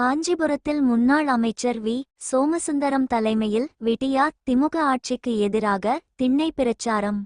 காஞ்சிபுரத்தில் முன்னாள் அமைச்சர் வி. சோமசுந்தரம் தலைமையில் விடியா திமுக ஆட்சிக்கு எதிராக திண்ணை பிரச்சாரம்.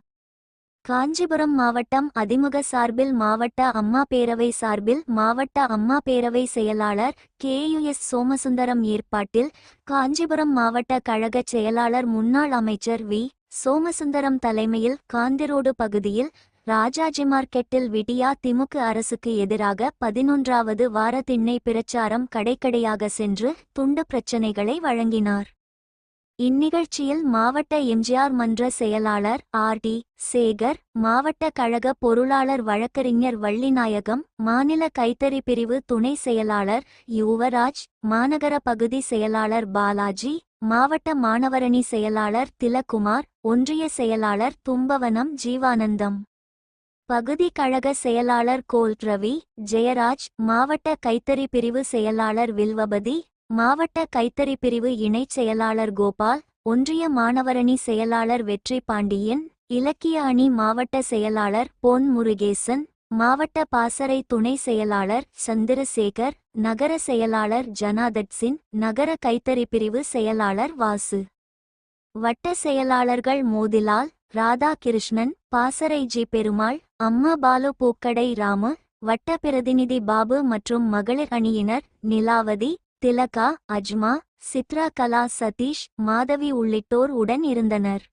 காஞ்சிபுரம் மாவட்டம் அதிமுக சார்பில் மாவட்ட அம்மா பேரவை சார்பில் மாவட்ட அம்மா பேரவை செயலாளர் கே. யுஎஸ் சோமசுந்தரம் ஏற்பாட்டில் காஞ்சிபுரம் மாவட்ட கழக செயலாளர் முன்னாள் அமைச்சர் வி. சோமசுந்தரம் தலைமையில் காந்திரோடு பகுதியில் ராஜாஜி மார்க்கெட்டில் விடியா திமுக அரசுக்கு எதிராக பதினொன்றாவது வார திண்ணை பிரச்சாரம் கடைக்கடையாக சென்று துண்டு பிரச்சினைகளை வழங்கினார். இந்நிகழ்ச்சியில் மாவட்ட எம்ஜிஆர் மன்ற செயலாளர் ஆர் டி சேகர் மாவட்ட கழக பொருளாளர் வழக்கறிஞர் வள்ளிநாயகம் மாநில கைத்தறி பிரிவு துணை செயலாளர் யுவராஜ் மாநகர பகுதி செயலாளர் பாலாஜி மாவட்ட மாணவரணி செயலாளர் திலகுமார் ஒன்றிய செயலாளர் தும்பவனம் ஜீவானந்தம். பகுதி கழக செயலாளர் கோல் ரவி ஜெயராஜ் மாவட்ட கைத்தறி பிரிவு செயலாளர் வில்வபதி மாவட்ட கைத்தறி பிரிவு இணைச் செயலாளர் கோபால் ஒன்றிய மாணவரணி செயலாளர் வெற்றி பாண்டியன் இலக்கிய அணி மாவட்ட செயலாளர் பொன் முருகேசன் மாவட்ட பாசறை துணை செயலாளர் சந்திரசேகர் நகர செயலாளர் ஜனாதட்சின் நகர கைத்தறி பிரிவு செயலாளர் வாசு. வட்ட செயலாளர்கள் மோதிலால் ராதாகிருஷ்ணன் பாசறை ஜி பெருமாள் அம்மா பாலு பூக்கடை ராமு வட்ட பிரதிநிதி பாபு மற்றும் மகளிர் அணியினர் நிலாவதி திலகா அஜ்மா சித்ரா கலா சதீஷ் மாதவி உள்ளிட்டோர் உடன் இருந்தனர்.